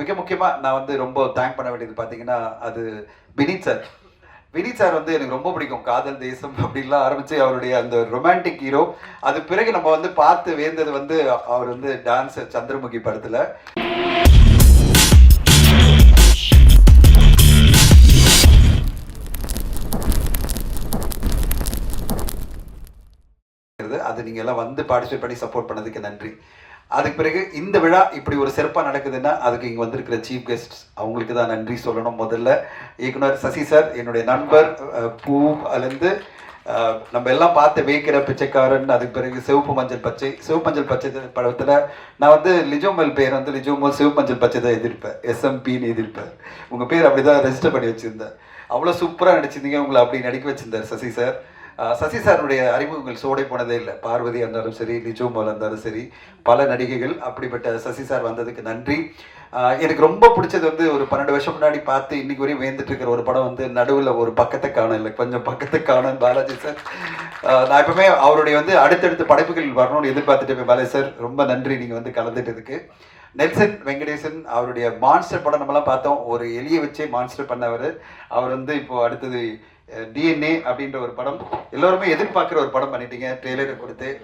மிக முக்கியமாக நான் வந்து ரொம்ப தேங்க் பண்ண வேண்டியது பார்த்தீங்கன்னா அது வினீத் சார். வினீத் சார் வந்து எனக்கு ரொம்ப பிடிக்கும். காதல் தேசம் அப்படின்லாம் ஆரம்பிச்சு அவருடைய அந்த ரொமான்டிக் ஹீரோ அது பிறகு நம்ம வந்து பார்த்து வேந்தது வந்து அவர் வந்து டான்ஸ் சந்திரமுகி படத்துல. அது நீங்க எல்லாம் வந்து பார்ட்டிசிபேட் பண்ணி சப்போர்ட் பண்ணதுக்கு நன்றி. அதுக்கு பிறகு இந்த விழா இப்படி ஒரு சிறப்பாக நடக்குதுன்னா அதுக்கு இங்கே வந்திருக்கிற சீஃப் கெஸ்ட் அவங்களுக்கு தான் நன்றி சொல்லணும் முதல்ல. இயக்குனர் சசி சார் என்னுடைய நண்பர் பூ அலந்து நம்ம எல்லாம் பார்த்து வேக்கிற பிச்சைக்காரன் அதுக்கு பிறகு சிவப்பு மஞ்சள் பச்சை சிவப்பு மஞ்சள் பச்சை படத்தில் நான் வந்து லிஜோமல் பேர் வந்து லிஜோமல் சிவப்பு மஞ்சள் பச்சை தான் எதிர்ப்பேன். எஸ்எம்பின்னு எதிர்ப்பேன். உங்கள் பேர் அப்படி தான் ரெஜிஸ்டர் பண்ணி வச்சுருந்தேன். அவ்வளோ சூப்பராக நடிச்சிருந்தீங்க உங்களை அப்படி நடிக்க வச்சிருந்தார் சசி சார் சசி சாருடைய அறிமுகங்கள் சோடை போனதே இல்லை. பார்வதி இருந்தாலும் சரி லிஜோமல் இருந்தாலும் சரி பல நடிகைகள் அப்படிப்பட்ட சசி சார் வந்ததுக்கு நன்றி. எனக்கு ரொம்ப பிடிச்சது வந்து ஒரு பன்னெண்டு வருஷம் முன்னாடி பார்த்து இன்னைக்கு வரையும் வேந்துட்டு இருக்கிற ஒரு படம் வந்து நடுவில் ஒரு பக்கத்தை காணும் இல்லை கொஞ்சம் பக்கத்தை காணும் பாலாஜி சார். நான் எப்பவுமே அவருடைய வந்து அடுத்தடுத்த படைப்புகள் வரணும்னு எதிர்பார்த்துட்டு பாலாஜி சார் ரொம்ப நன்றி நீங்கள் வந்து கலந்துட்டதுக்கு. நெல்சன் வெங்கடேசன் அவருடைய மான்ஸ்டர் படம் நம்மலாம் பார்த்தோம். ஒரு எலியை வச்சே மான்ஸ்டர் பண்ணவர். அவர் வந்து இப்போ அடுத்தது டிஎன்ஏ அப்படின்ற ஒரு படம். எல்லோருமே எதிர்பார்க்குற ஒரு படம் பண்ணிட்டீங்க ட்ரெய்லரை கொடுத்து.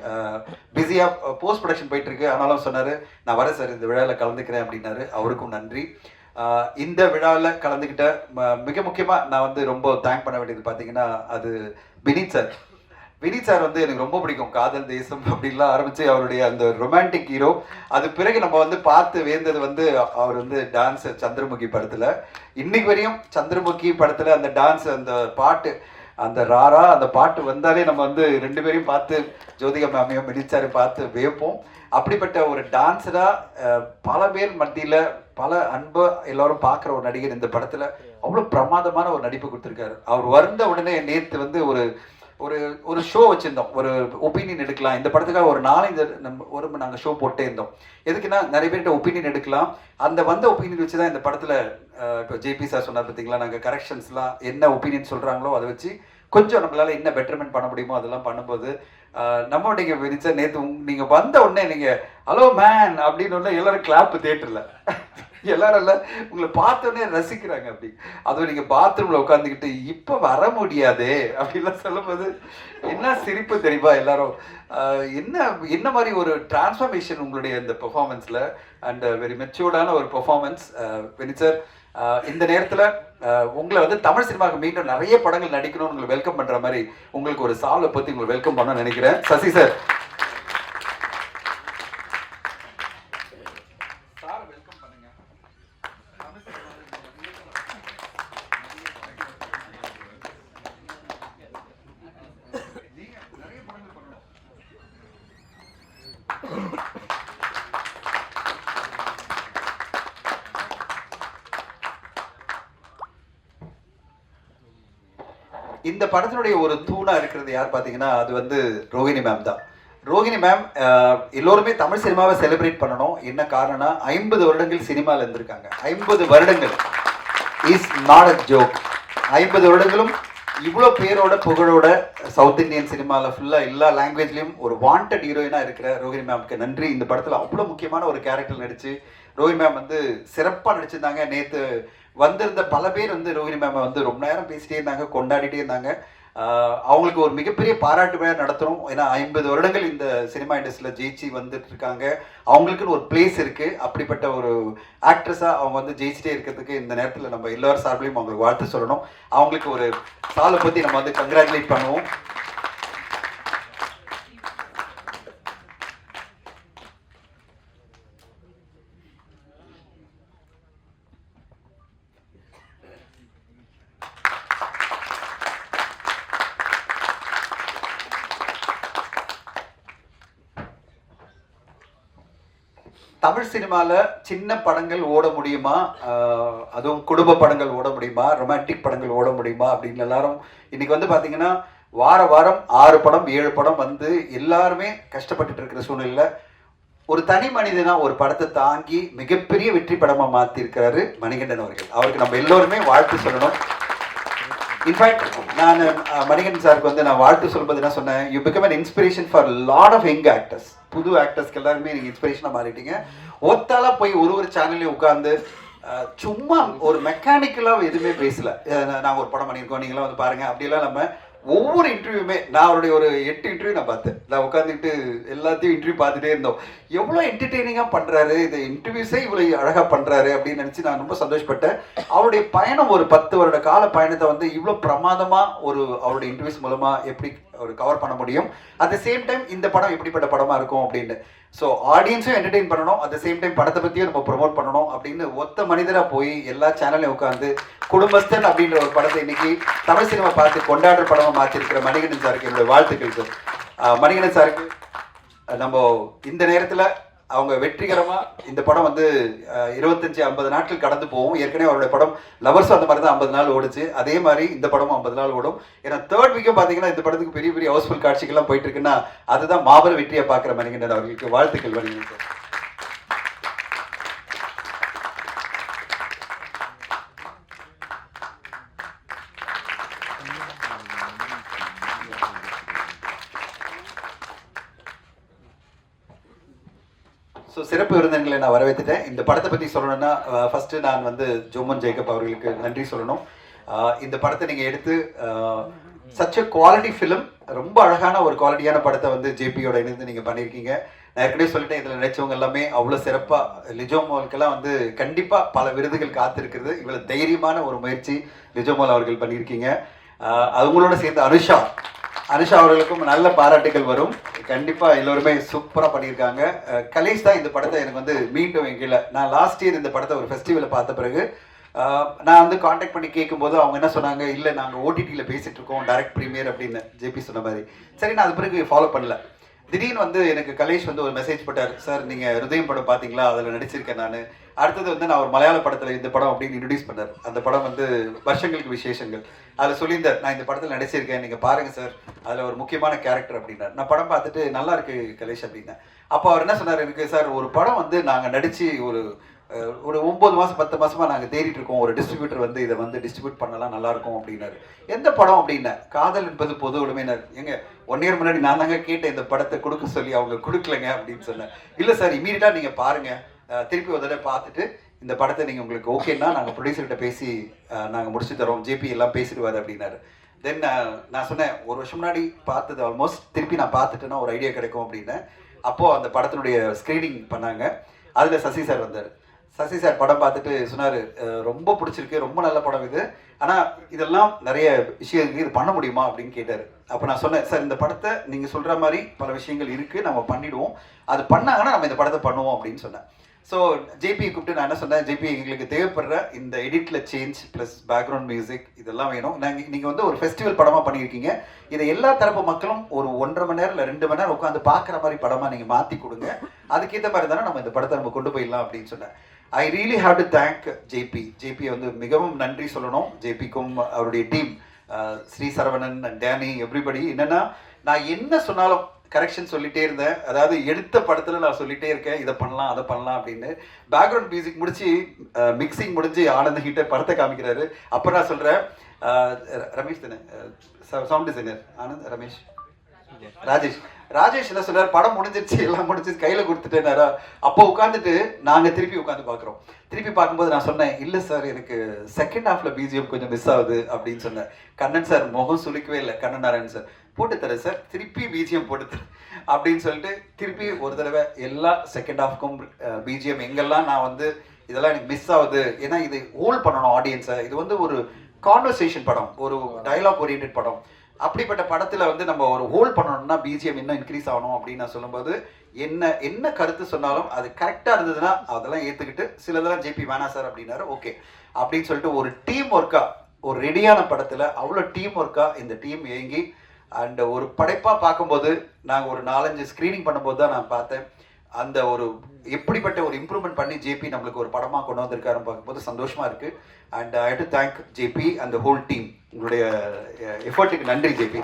பிஸியாக போஸ்ட் ப்ரொடக்ஷன் போயிட்டு இருக்கு ஆனாலும் சொன்னார் நான் வரேன் சார் இந்த விழாவில் கலந்துக்கிறேன் அப்படின்னாரு. அவருக்கும் நன்றி. இந்த விழாவில் கலந்துக்கிட்ட ம- மிக முக்கியமாக நான் வந்து ரொம்ப தேங்க் பண்ண வேண்டியது பார்த்தீங்கன்னா அது வினீத் சார். வினீத் சார் வந்து எனக்கு ரொம்ப பிடிக்கும். காதல் தேசம் அப்படின்லாம் ஆரம்பிச்சு அவருடைய அந்த ரொமான்டிக் ஹீரோ அது பிறகு நம்ம வந்து பார்த்து வேந்தது வந்து அவர் வந்து டான்ஸ் சந்திரமுகி படத்துல. இன்னைக்கு வரையும் சந்திரமுகி படத்துல அந்த டான்ஸ் அந்த பாட்டு அந்த ராரா அந்த பாட்டு வந்தாலே நம்ம வந்து ரெண்டு பேரையும் பார்த்து ஜோதிகா மேமையும் வினீத் சாரையும் பார்த்து வியப்போம் அப்படிப்பட்ட ஒரு டான்ஸரா பல பேர் மத்தியில பல அன்பு எல்லாரும் பார்க்குற ஒரு நடிகர் இந்த படத்துல அவ்வளோ பிரமாதமான ஒரு நடிப்பு கொடுத்துருக்காரு. அவர் வந்த உடனே நேத்து வந்து ஒரு ஒரு ஒரு ஷோ வச்சுருந்தோம். ஒரு ஒப்பீனியன் எடுக்கலாம். இந்த படத்துக்காக ஒரு நாலஞ்சு நம்ம ஒரு நாங்கள் ஷோ போட்டே இருந்தோம். எதுக்குன்னா நிறைய பேர்கிட்ட ஒப்பீனியன் எடுக்கலாம். அந்த வந்த ஒப்பீனியன் வச்சு தான் இந்த படத்தில் இப்போ ஜேபி சார் சொன்னார் பார்த்தீங்களா நாங்கள் கரெக்ஷன்ஸ்லாம் என்ன ஒப்பீனியன் சொல்கிறாங்களோ அதை வச்சு கொஞ்சம் நம்மளால் என்ன பெட்டர்மெண்ட் பண்ண முடியுமோ அதெல்லாம் பண்ணும்போது நம்ம நீங்கள் விரிச்ச நேற்று நீங்கள் வந்த உடனே நீங்கள் ஹலோ மேன் அப்படின்னு ஒன்று எல்லாரும் கிளாப்பு தேட்டரில் எல்லாரும் இல்ல உங்களை பார்த்தோன்னே ரசிக்கிறாங்க அப்படி. அதுவும் நீங்க பாத்ரூம்ல உட்காந்துக்கிட்டு இப்ப வர முடியாதே அப்படிலாம் சொல்லும்போது என்ன சிரிப்பு தெரியுமா எல்லாரும்? என்ன என்ன மாதிரி ஒரு டிரான்ஸ்ஃபர்மேஷன் உங்களுடைய இந்த பெர்ஃபார்மன்ஸ்ல அண்ட் வெரி மெச்சூர்டான ஒரு பெர்ஃபார்மன்ஸ் சார் இந்த நேரத்துல உங்களை வந்து தமிழ் சினிமாவுக்கு மீண்டும் நிறைய படங்கள் நடிக்கணும்னு உங்களை வெல்கம் பண்ற மாதிரி உங்களுக்கு ஒரு சாலை பத்தி உங்களை வெல்கம் பண்ண நினைக்கிறேன். சசி சார் வெல்கம் பண்ணுங்க இந்த படத்தினுடைய ஒரு தூணா இருக்கிறது யார் பாத்தீங்கன்னா அது வந்து ரோஹிணி மேம் தான். ரோஹிணி மேம் எல்லோருமே தமிழ் சினிமாவை செலிப்ரேட் பண்ணணும். என்ன காரணம்னா ஐம்பது வருடங்கள் சினிமாவில் இருந்திருக்காங்க. ஐம்பது வருடங்கள். இஸ் நாட் அ ஜோக் ஐம்பது வருடங்களும் இவ்வளோ பேரோட புகழோட சவுத் இந்தியன் சினிமாவில் ஃபுல்லாக எல்லா லாங்குவேஜ்லேயும் ஒரு வாண்டட் ஹீரோயினாக இருக்கிற ரோஹிணி மேம்க்கு நன்றி. இந்த படத்தில் அவ்வளோ முக்கியமான ஒரு கேரக்டர் நடிச்சு ரோஹிணி மேம் வந்து சிறப்பாக நடிச்சிருந்தாங்க. நேற்று வந்திருந்த பல பேர் வந்து ரோஹிணி மேமை வந்து ரொம்ப நேரம் பேசிட்டே இருந்தாங்க கொண்டாடிட்டே இருந்தாங்க. அவங்களுக்கு ஒரு மிகப்பெரிய பாராட்டு விழா நடத்துகிறோம் ஏன்னா ஐம்பது வருடங்கள் இந்த சினிமா இண்டஸ்ட்ரியில் ஜெயிச்சு வந்துட்டு இருக்காங்க. அவங்களுக்குன்னு ஒரு பிளேஸ் இருக்குது அப்படிப்பட்ட ஒரு ஆக்ட்ரஸாக அவங்க வந்து ஜெயிச்சிட்டே இருக்கிறதுக்கு இந்த நேரத்தில் நம்ம எல்லோரும் சார்பிலையும் அவங்களுக்கு வாழ்த்து சொல்லணும். அவங்களுக்கு ஒரு சாலை பற்றி நம்ம வந்து கங்க்ராச்சுலேட் பண்ணுவோம் தமிழ் சினிமாவில் சின்ன படங்கள் ஓட முடியுமா? அதுவும் குடும்ப படங்கள் ஓட முடியுமா? ரொமான்டிக் படங்கள் ஓட முடியுமா? அப்படின்னு எல்லாரும் இன்னைக்கு வந்து பார்த்தீங்கன்னா வார வாரம் ஆறு படம் ஏழு படம் வந்து எல்லாருமே கஷ்டப்பட்டுட்டு இருக்கிற சூழ்நிலையில் ஒரு தனி மனிதனா ஒரு படத்தை தாங்கி மிகப்பெரிய வெற்றி படமாக மாற்றிருக்கிறாரு மணிகண்டன் அவர்கள். அவருக்கு நம்ம எல்லோருமே வாழ்த்து சொல்லணும். இன்ஃபேக்ட் நான் மணிகண்டன் சாருக்கு வந்து நான் வாழ்த்து சொல்லும்போது என்ன சொன்னேன்? You become an inspiration for lot of young actors புது ஆக்டர்ஸ்க்கு எல்லாருமே நீங்கள் இன்ஸ்பிரேஷனாக மாறிட்டீங்க. ஒத்தால போய் ஒரு ஒரு சேனல்லையும் உட்காந்து சும்மா ஒரு மெக்கானிக்கலாக எதுவுமே பேசல. நாங்கள் ஒரு படம் பண்ணியிருக்கோம் நீங்களாம் வந்து பாருங்க. அப்படிலாம் நம்ம ஒவ்வொரு இன்டர்வியூமே நான் அவருடைய ஒரு எட்டு இன்டர்வியூ நான் பார்த்தேன். நான் உட்காந்துக்கிட்டு எல்லாத்தையும் இன்டர்வியூ பார்த்துட்டே இருந்தோம். எவ்வளோ என்டர்டெய்னிங்காக பண்ணுறாரு இந்த இன்டர்வியூஸே இவ்வளோ அழகாக பண்ணுறாரு அப்படின்னு நினச்சி நான் ரொம்ப சந்தோஷப்பட்டேன். அவருடைய பயணம் ஒரு பத்து வருட கால பயணத்தை வந்து இவ்வளோ பிரமாதமாக ஒரு அவருடைய இன்டர்வியூஸ் மூலமாக எப்படி ஒரு கவர் பண்ண முடியும்? அட் த சேம் டைம் இந்த படம் எப்படிப்பட்ட படமாக இருக்கும் அப்படின்னு. ஸோ ஆடியன்ஸும் என்டர்டெயின் பண்ணணும். அட் த சேம் டைம் படத்தை பற்றியும் நம்ம ப்ரொமோட் பண்ணணும். அப்படின்னு ஒத்த மனிதராக போய் எல்லா சேனல்லையும் உட்காந்து குடும்பஸ்தன் அப்படின்ற ஒரு படத்தை இன்னைக்கு தமிழ் சினிமா பார்த்து கொண்டாடுற படமாக மாற்றிருக்கிற மணிகண்டன் சாருக்கு என்னுடைய வாழ்த்துக்கள் சார் மணிகண்டன் சாருக்கு நம்ம இந்த நேரத்தில் அவங்க வெற்றிகரமா இந்த படம் வந்து இருபத்தஞ்சி இருபத்தஞ்சு ஐம்பது நாட்கள் கடந்து போகும். ஏற்கனவே அவருடைய படம் லவர்ஸ் அந்த மாதிரி தான் ஐம்பது நாள் ஓடுச்சு. அதே மாதிரி இந்த படமும் ஐம்பது நாள் ஓடும். ஏன்னா தேர்ட் வீக்கும் பார்த்தீங்கன்னா இந்த படத்துக்கு பெரிய பெரிய ஹவுஸ்ஃபுல் காட்சிகள்லாம் போயிட்டு இருக்குன்னா அதுதான் மாபெரும் வெற்றியை பார்க்குற மணிகண்டன் அவர்களுக்கு வாழ்த்துக்கள் மணிகண்டன் நான் வரவேற்றுட்டேன். இந்த படத்தை பற்றி சொல்லணும்னா ஃபஸ்ட்டு நான் வந்து ஜோமன் ஜேக்கப் அவர்களுக்கு நன்றி சொல்லணும். இந்த படத்தை நீங்கள் எடுத்து சச் குவாலிட்டி ஃபிலிம் ரொம்ப அழகான ஒரு குவாலிட்டியான படத்தை வந்து ஜேபியோட இணைந்து நீங்கள் பண்ணியிருக்கீங்க. நான் ஏற்கனவே சொல்லிட்டேன் இதில் நினைச்சவங்க எல்லாமே அவ்வளோ சிறப்பாக லிஜோமோலுக்கெல்லாம் வந்து கண்டிப்பாக பல விருதுகள் காத்திருக்கிறது. இவ்வளோ தைரியமான ஒரு முயற்சி லிஜோமோல் அவர்கள் பண்ணியிருக்கீங்க. அவங்களோட சேர்ந்து அனுஷா அனுஷா அவர்களுக்கும் நல்ல பாராட்டுகள் வரும். கண்டிப்பாக எல்லோருமே சூப்பராக பண்ணியிருக்காங்க. கலேஷ் தான் இந்த படத்தை எனக்கு வந்து மீண்டும் எங்கல நான் லாஸ்ட் இயர் இந்த படத்தை ஒரு ஃபெஸ்டிவலில் பார்த்த பிறகு நான் வந்து காண்டாக்ட் பண்ணி கேட்கும்போது அவங்க என்ன சொன்னாங்க இல்லை நாங்கள் ஓடிடியில் பேசிகிட்டு இருக்கோம் டைரக்ட் ப்ரீமியர் அப்படின்னு ஜேபி சொன்ன மாதிரி. சரி நான் அது பிறகு ஃபாலோ பண்ணல. திடீர்னு வந்து எனக்கு கலேஷ் வந்து ஒரு மெசேஜ் போட்டார். சார் நீங்கள் ஹிருதயம் படம் பார்த்தீங்களா அதில் நடிச்சிருக்கேன் நான். அடுத்தது வந்து நான் ஒரு மலையாள படத்தில் இந்த படம் அப்படின்னு இன்ட்ரடியூஸ் பண்ணார். அந்த படம் வந்து வருஷங்களுக்கு விசேஷங்கள். அதில் சொல்லியிருந்தார் நான் இந்த படத்தில் நடிச்சிருக்கேன். நீங்கள் பாருங்க சார். அதில் ஒரு முக்கியமான கேரக்டர் அப்படின்னார். நான் படம் பார்த்துட்டு நல்லா இருக்கு கலேஷ் அப்படின்னா அப்போ அவர் என்ன சொன்னார் எனக்கு சார் ஒரு படம் வந்து நாங்கள் நடித்து ஒரு ஒரு ஒம்பது மாதம் பத்து மாசமா நாங்கள் தேடிட்டு இருக்கோம். ஒரு டிஸ்ட்ரிபியூட்டர் வந்து இதை வந்து டிஸ்ட்ரிபியூட் பண்ணலாம் நல்லா இருக்கும் அப்படின்னாரு. எந்த படம் அப்படின்னா காதல் என்பது பொது உடமையினர் எங்க ஒன் இயர் முன்னாடி நான் தாங்க கேட்டேன் இந்த படத்தை கொடுக்க சொல்லி அவங்க கொடுக்கலங்க அப்படின்னு சொன்னேன். இல்லை சார் இமீடியட்டாக நீங்கள் பாருங்க. திருப்பி ஒரு தடவை பார்த்துட்டு இந்த படத்தை நீங்கள் உங்களுக்கு ஓகேன்னா நாங்கள் ப்ரொடியூசர்கிட்ட பேசி நாங்கள் முடிச்சு தரோம். ஜேபி எல்லாம் பேசிடுவார் அப்படின்னாரு. தென் நான் சொன்னேன் ஒரு வருஷம் முன்னாடி பார்த்தது ஆல்மோஸ்ட் திருப்பி நான் பார்த்துட்டேன்னா ஒரு ஐடியா கிடைக்கும் அப்படின்னு. அப்போது அந்த படத்தினுடைய ஸ்க்ரீனிங் பண்ணாங்க. அதில் சசி சார் வந்தார். சசி சார் படம் பார்த்துட்டு சொன்னார் ரொம்ப பிடிச்சிருக்கு ரொம்ப நல்ல படம் இது. ஆனால் இதெல்லாம் நிறைய விஷயம் இருக்குது இது பண்ண முடியுமா? அப்படின்னு கேட்டார். அப்போ நான் சொன்னேன் சார் இந்த படத்தை நீங்கள் சொல்கிற மாதிரி பல விஷயங்கள் இருக்குது நம்ம பண்ணிவிடுவோம் அது பண்ணாங்கன்னா நம்ம இந்த படத்தை பண்ணுவோம் அப்படின்னு சொன்னேன். ஸோ ஜேபி கூப்பிட்டு நான் என்ன சொன்னேன் ஜேபி எங்களுக்கு தேவைப்படுற இந்த எடிட்டில் சேஞ்ச் ப்ளஸ் பேக்ரவுண்ட் மியூசிக் இதெல்லாம் வேணும். நாங்கள் நீங்கள் வந்து ஒரு ஃபெஸ்டிவல் படமாக பண்ணியிருக்கீங்க. இதை எல்லா தரப்பு மக்களும் ஒரு ஒன்றரை மணி நேரம் இல்லை ரெண்டு மணி நேரம் உட்காந்து பார்க்குற மாதிரி படமாக நீங்கள் மாற்றி கொடுங்க. அதுக்கேற்ற மாதிரி தானே நம்ம இந்த படத்தை நம்ம கொண்டு போயிடலாம் அப்படின்னு சொன்னேன். I really have to thank JP JP வந்து மிகவும் நன்றி சொல்லணும். ஜேபிக்கும் அவருடைய team Shri Saravanan Danny everybody என்னன்னா நான் என்ன சொன்னாலும் கரெக்ஷன் சொல்லிட்டே இருந்தேன். அதாவது எடுத்த படத்தில் நான் சொல்லிட்டே இருக்கேன். இதை பண்ணலாம் அதை பண்ணலாம் அப்படின்னு. பேக்ரவுண்ட் மியூசிக் முடிச்சு மிக்சிங் முடிஞ்சு ஆனந்த் கிட்ட படத்தை காமிக்கிறாரு. அப்போ நான் சொல்கிறேன் ரமேஷ் தானே? Sound designer Anand Ramesh. Rajesh Rajesh என்ன சொல்றாரு படம் முடிஞ்சிருச்சு எல்லாம் முடிஞ்சிருச்சு கையில கொடுத்துட்டேனாரா? அப்போ உட்காந்துட்டு நாங்க திருப்பி உட்காந்து பாக்குறோம் திருப்பி பார்க்கும்போது நான் சொன்னேன் இல்ல சார் எனக்கு செகண்ட் ஹாஃப்ல பிஜிஎம் கொஞ்சம் மிஸ் ஆகுது அப்படின்னு சொன்னேன். கண்ணன் சார் முகம் சுளிக்கவே இல்லை. கண்ணன் நாராயணன் சார் போட்டு தரேன் சார் திருப்பி பிஜிஎம் போட்டு தரேன் அப்படின்னு சொல்லிட்டு திருப்பி ஒரு தடவை எல்லா செகண்ட் ஹாஃப்க்கும் பிஜிஎம் எங்கெல்லாம் நான் வந்து இதெல்லாம் எனக்கு மிஸ் ஆகுது ஏன்னா இது ஹோல்ட் பண்ணணும் ஆடியன்ஸை இது வந்து ஒரு கான்வர்சேஷன் படம் ஒரு டயலாக் ஓரியன்ட் படம். அப்படிப்பட்ட படத்துல வந்து நம்ம ஒரு ஹோல்ட் பண்ணணும்னா பிஜிஎம் இன்னும் இன்க்ரீஸ் ஆகணும் அப்படின்னு நான் சொல்லும்போது என்ன என்ன கருத்து சொன்னாலும் அது கரெக்டா இருந்ததுன்னா அதெல்லாம் ஏத்துக்கிட்டு சிலதெல்லாம் ஜேபி வேணா சார் அப்படின்னாரு ஓகே அப்படின்னு சொல்லிட்டு ஒரு டீம் ஒர்க்கா ஒரு ரெடியான படத்துல அவ்வளோ டீம் ஒர்க்கா இந்த டீம் இயங்கி அண்ட் ஒரு படைப்பா பார்க்கும்போது நாங்க ஒரு நாலஞ்சு ஸ்கிரீனிங் பண்ணும்போது தான் நான் பார்த்தேன். அந்த ஒரு எப்படிப்பட்ட ஒரு இம்ப்ரூவ்மெண்ட் பண்ணி ஜேபி நம்மளுக்கு ஒரு படமாக கொண்டு வந்திருக்காருன்னு பார்க்கும்போது சந்தோஷமா இருக்கு. And I to thank JP அந்த ஹோல் டீம் உங்களுடைய eh, எஃபர்ட்டுக்கு நன்றி ஜேபி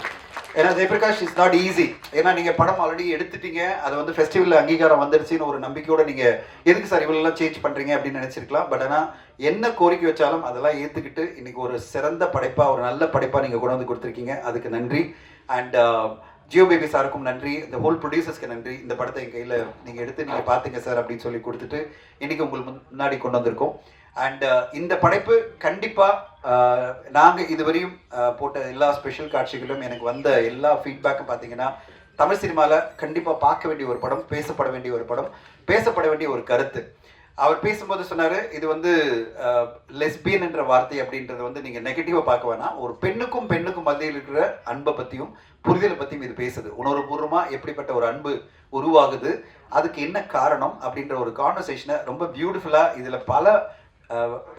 ஏன்னா ஜெயபிரகாஷ் இஸ் நாட் ஈஸி ஏன்னா நீங்கள் படம் ஆல்ரெடி எடுத்துட்டீங்க. அது வந்து ஃபெஸ்டிவலில் அங்கீகாரம் வந்துருச்சுன்னு ஒரு நம்பிக்கையோட நீங்கள் எதுக்கு சார் இவ்வளோலாம் சேஞ்ச் பண்ணுறீங்க அப்படின்னு நினச்சிருக்கலாம். பட் ஆனால் என்ன கோரிக்கை வச்சாலும் அதெல்லாம் ஏற்றுக்கிட்டு இன்றைக்கி ஒரு சிறந்த படைப்பாக ஒரு நல்ல படைப்பாக நீங்கள் கொண்டு வந்து கொடுத்துருக்கீங்க. அதுக்கு நன்றி. அண்ட் ஜியோ பேபி சாருக்கும் நன்றி. இந்த ஹோல் ப்ரொடியூசர்ஸ்க்கு நன்றி. இந்த படத்தை என் கையில் நீங்கள் எடுத்து நீங்கள் பார்த்துங்க சார் அப்படின்னு சொல்லி கொடுத்துட்டு இன்னைக்கு உங்களுக்கு முன்னாடி கொண்டு வந்திருக்கோம். அண்ட் uh, இந்த படைப்பு கண்டிப்பாக uh, நாங்கள் இதுவரையும் uh, போட்ட எல்லா ஸ்பெஷல் காட்சிகளும் எனக்கு வந்த எல்லா ஃபீட்பேக்கும் பார்த்தீங்கன்னா தமிழ் சினிமாவில் கண்டிப்பாக பார்க்க வேண்டிய ஒரு படம் பேசப்பட வேண்டிய ஒரு படம் பேசப்பட வேண்டிய ஒரு கருத்து. அவர் பேசும்போது சொன்னார் இது வந்து லெஸ்பியன் என்ற வார்த்தை அப்படின்றத வந்து நீங்கள் நெகட்டிவாக பார்க்க வேணாம். ஒரு பெண்ணுக்கும் பெண்ணுக்கும் மத்தியில் இருக்கிற அன்பை பற்றியும் புரிதலை பற்றியும் இது பேசுது. உணர்வுபூர்வமாக எப்படிப்பட்ட ஒரு அன்பு உருவாகுது அதுக்கு என்ன காரணம் அப்படின்ற ஒரு கான்வர்சேஷனை ரொம்ப பியூட்டிஃபுல்லாக இதில் பல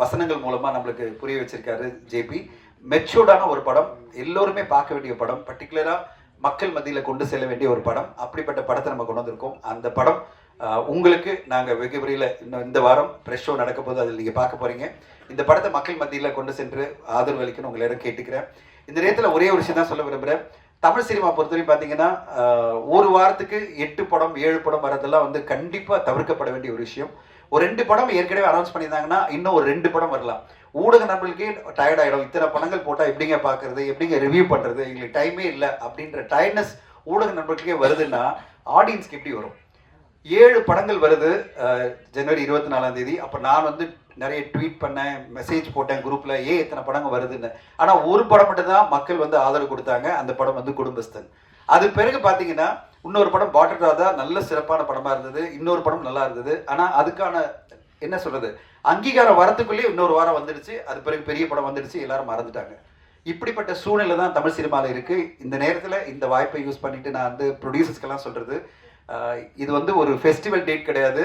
வசனங்கள் மூலமாக நம்மளுக்கு புரிய வச்சிருக்காரு ஜேபி மெச்சூர்டான ஒரு படம் எல்லோருமே பார்க்க வேண்டிய படம் பர்டிகுலராக மக்கள் மத்தியில் கொண்டு செல்ல வேண்டிய ஒரு படம் அப்படிப்பட்ட படத்தை நம்ம கொண்டு வந்திருக்கோம். அந்த படம் உங்களுக்கு நாங்கள் வெகு விரைவில் இன்னும் இந்த வாரம் ப்ரெஷ் ஷோ நடக்க போது அதில் நீங்கள் பார்க்க போகிறீங்க இந்த படத்தை மக்கள் மத்தியில் கொண்டு சென்று ஆதரவு அளிக்கணும் உங்களிடம் கேட்டுக்கிறேன். இந்த நேரத்தில் ஒரே ஒரு விஷயம் தான் சொல்ல விரும்புகிறேன் தமிழ் சினிமா பொறுத்தவரையும் பார்த்தீங்கன்னா ஒரு வாரத்துக்கு எட்டு படம் ஏழு படம் வரதெல்லாம் வந்து கண்டிப்பாக தவிர்க்கப்பட வேண்டிய ஒரு விஷயம். ஒரு ரெண்டு படம் ஏற்கனவே அனௌன்ஸ் பண்ணியிருந்தாங்கன்னா இன்னும் ஒரு ரெண்டு படம் வரலாம். ஊடக நண்பர்களுக்கே டயர்ட் ஆகிடும் இத்தனை படங்கள் போட்டால் எப்படிங்க பார்க்கறது எப்படிங்க ரிவ்யூ பண்ணுறது எங்களுக்கு டைமே இல்லை. அப்படின்ற டயர்ட்னஸ் ஊடக நண்பர்களுக்கே வருதுன்னா ஆடியன்ஸ்க்கு எப்படி வரும்? ஏழு படங்கள் வருது ஜனவரி இருபத்தி நாலாம் தேதி. அப்போ நான் வந்து நிறைய ட்வீட் பண்ணேன் மெசேஜ் போட்டேன் குரூப்பில் ஏன் இத்தனை படங்கள் வருதுன்னு. ஆனால் ஒரு படம் மட்டும்தான் மக்கள் வந்து ஆதரவு கொடுத்தாங்க அந்த படம் வந்து குடும்பஸ்தன். அது பிறகு பார்த்தீங்கன்னா இன்னொரு படம் பாட்டர் ராதா நல்ல சிறப்பான படமாக இருந்தது இன்னொரு படம் நல்லா இருந்தது. ஆனால் அதுக்கான என்ன சொல்கிறது அங்கீகாரம் வரத்துக்குள்ளேயே இன்னொரு வாரம் வந்துடுச்சு. அது பிறகு பெரிய படம் வந்துடுச்சு எல்லாரும் மறந்துட்டாங்க. இப்படிப்பட்ட சூழ்நிலை தான் தமிழ் சினிமாவில் இருக்குது இந்த நேரத்தில் இந்த வாய்ப்பை யூஸ் பண்ணிட்டு நான் வந்து ப்ரொடியூசர்ஸ்க்கெல்லாம் சொல்கிறது இது வந்து ஒரு ஃபெஸ்டிவல் டேட் கிடையாது.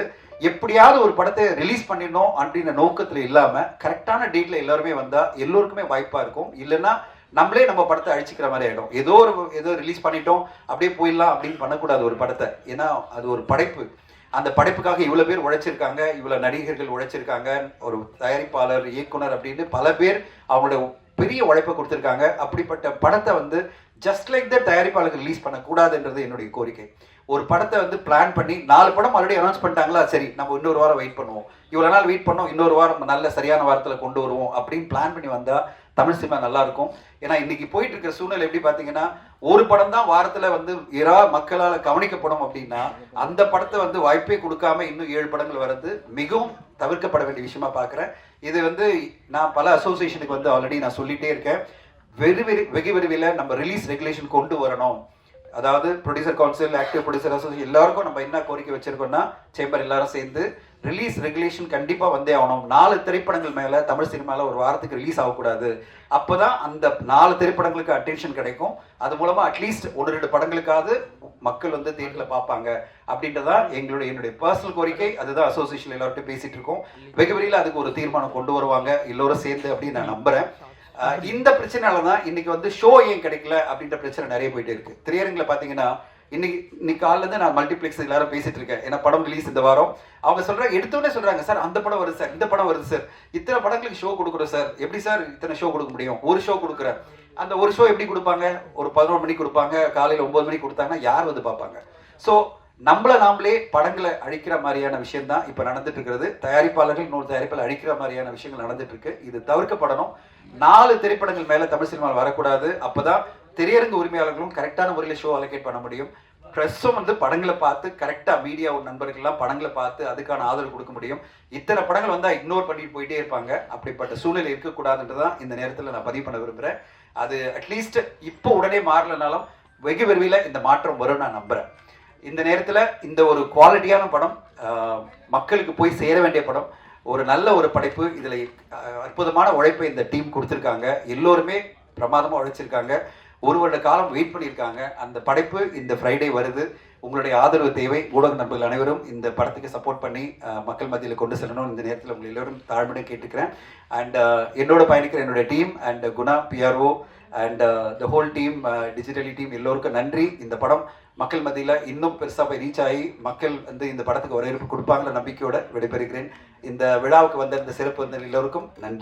எப்படியாவது ஒரு படத்தை ரிலீஸ் பண்ணிடணும் அப்படின்ற நோக்கத்தில் இல்லாமல் கரெக்டான டேட்ல எல்லாருமே வந்தால் எல்லோருக்குமே வாய்ப்பாக இருக்கும். இல்லைன்னா நம்மளே நம்ம படத்தை அழிச்சிக்கிற மாதிரி ஆகிடும் ஏதோ ஒரு ஏதோ ரிலீஸ் பண்ணிட்டோம் அப்படியே போயிடலாம் அப்படின்னு பண்ணக்கூடாது ஒரு படத்தை. ஏன்னா அது ஒரு படைப்பு. அந்த படைப்புக்காக இவ்வளோ பேர் உழைச்சிருக்காங்க இவ்வளோ நடிகர்கள் உழைச்சிருக்காங்க ஒரு தயாரிப்பாளர் இயக்குனர் அப்படின்னு பல பேர் அவங்களோட பெரிய உழைப்பை கொடுத்துருக்காங்க. அப்படிப்பட்ட படத்தை வந்து ஜஸ்ட் லைக் த தயாரிப்பாளர்கள் ரிலீஸ் பண்ணக்கூடாதுன்றது என்னுடைய கோரிக்கை. ஒரு படத்தை வந்து பிளான் பண்ணி நாலு படம் ஆல்ரெடி அனௌன்ஸ் பண்ணிட்டாங்களா? சரி நம்ம இன்னொரு வாரம் வெயிட் பண்ணுவோம். இவ்வளோ நாள் வெயிட் பண்ணோம் இன்னொரு வாரம் நல்ல சரியான வாரத்தில் கொண்டு வருவோம் அப்படின்னு பிளான் பண்ணி வந்தால் தமிழ் சினிமா நல்லா இருக்கும். ஏன்னா இன்னைக்கு போயிட்டு இருக்கிற சூழ்நிலை எப்படி பார்த்தீங்கன்னா ஒரு படம் தான் வாரத்தில் வந்து இரா மக்களால் கவனிக்கப்படும் அப்படின்னா அந்த படத்தை வந்து வாய்ப்பே கொடுக்காம இன்னும் ஏழு படங்கள் வர்றது மிகவும் தவிர்க்கப்பட வேண்டிய விஷயமா பார்க்குறேன். இது வந்து நான் பல அசோசியேஷனுக்கு வந்து ஆல்ரெடி நான் சொல்லிட்டே இருக்கேன். வெறு வெகு வெகு விரைவில் நம்ம ரிலீஸ் ரெகுலேஷன் கொண்டு வரணும். அதாவது producer council active producer association எல்லாருக்கும் நம்ம என்ன கோரிக்கை வச்சிருக்கோம்னா சேம்பர் எல்லாரும் சேர்ந்து ரிலீஸ் ரெகுலேஷன் கண்டிப்பாக வந்தே ஆகணும். நாலு திரைப்படங்கள் மேலே தமிழ் சினிமாவில் ஒரு வாரத்துக்கு ரிலீஸ் ஆகக்கூடாது. அப்போ தான் அந்த நாலு திரைப்படங்களுக்கு அட்டென்ஷன் கிடைக்கும். அது மூலமாக அட்லீஸ்ட் ஒரு ரெண்டு படங்களுக்காவது மக்கள் வந்து தேட்டரில் பார்ப்பாங்க. அப்படின்றதா எங்களுடைய என்னுடைய பர்சனல் கோரிக்கை. அதுதான் அசோசியேஷன் எல்லார்ட்டும் பேசிகிட்டு இருக்கோம். வெகு விரைவில் அதுக்கு ஒரு தீர்மானம் கொண்டு வருவாங்க. எல்லோரும் சேர்ந்து அப்படின்னு நான் நம்புகிறேன் இந்த பிரச்சனால தான் இன்னைக்கு வந்து ஷோ ஏன் கிடைக்கல அப்படின்ற பிரச்சனை நிறைய போயிட்டு இருக்கு. திரையரங்கில் பார்த்தீங்கன்னா இன்னைக்கு இன்னைக்கு காலைல இருந்து நான் மல்டிப்ளெக்ஸ் எல்லாரும் பேசிட்டு இருக்கேன். ஏன்னா படம் ரிலீஸ் இந்த வாரம். அவங்க சொல்றாங்க எடுத்தோடனே சொல்றாங்க சார் அந்த படம் வருது சார் இந்த படம் வருது சார். இத்தனை படங்களுக்கு ஷோ கொடுக்குறோம் சார். எப்படி சார் இத்தனை ஷோ கொடுக்க முடியும்? ஒரு ஷோ கொடுக்குறேன். அந்த ஒரு ஷோ எப்படி கொடுப்பாங்க? ஒரு பதினொரு மணிக்கு கொடுப்பாங்க காலையில் ஒன்பது மணிக்கு கொடுத்தாங்கன்னா யார் வந்து பார்ப்பாங்க? ஸோ நம்மள நாமளே படங்களை அழிக்கிற மாதிரியான விஷயம் தான் இப்போ நடந்துட்டு இருக்கிறது தயாரிப்பாளர்கள் இன்னொரு தயாரிப்பில் அழிக்கிற மாதிரியான விஷயங்கள் நடந்துட்டு இருக்கு இது தவிர்க்கப்படணும். நாலு திரைப்படங்கள் மேலே தமிழ் சினிமாவில் வரக்கூடாது. அப்போதான் திரையரங்கு உரிமையாளர்களும் கரெக்டான முறையில் ஷோ அலோகேட் பண்ண முடியும். ப்ரெஸ்ஸும் வந்து படங்களை பார்த்து கரெக்டாக மீடியா நண்பர்கள்லாம் படங்களை பார்த்து அதுக்கான ஆதரவு கொடுக்க முடியும். இத்தனை படங்கள் வந்தால் இக்னோர் பண்ணிட்டு போயிட்டே இருப்பாங்க. அப்படிப்பட்ட சூழ்நிலை இருக்கக்கூடாதுன்றதான் இந்த நேரத்தில் நான் பதிவு பண்ண விரும்புகிறேன் அது அட்லீஸ்ட் இப்போ உடனே மாறலனாலும் வெகு விரைவில் இந்த மாற்றம் வரும் நான் நம்புகிறேன் இந்த நேரத்தில் இந்த ஒரு குவாலிட்டியான படம் மக்களுக்கு போய் சேர வேண்டிய படம் ஒரு நல்ல ஒரு படைப்பு இதில் அற்புதமான உழைப்பை இந்த டீம் கொடுத்துருக்காங்க. எல்லோருமே பிரமாதமாக உழைச்சிருக்காங்க. ஒரு வருட காலம் வெயிட் பண்ணியிருக்காங்க. அந்த படைப்பு இந்த ஃப்ரைடே வருது. உங்களுடைய ஆதரவு தேவை. ஊடக நண்பர்கள் அனைவரும் இந்த படத்துக்கு சப்போர்ட் பண்ணி மக்கள் மத்தியில் கொண்டு செல்லணும் இந்த நேரத்தில் உங்கள் எல்லோரும் தாழ்மையுடன் கேட்டுக்கிறேன். அண்ட் என்னோட பயணிக்கிற என்னுடைய team and Guna PRO and the whole team digitally team எல்லோருக்கும் நன்றி. இந்த படம் மக்கள் மத்தியில் இன்னும் பெருசாக போய் ரீச் ஆகி மக்கள் வந்து இந்த படத்துக்கு வரவேற்பு கொடுப்பாங்கிற நம்பிக்கையோட விடைபெறுகிறேன். இந்த விழாவுக்கு வந்த இந்த சிறப்பு வந்த எல்லோருக்கும் நன்றி.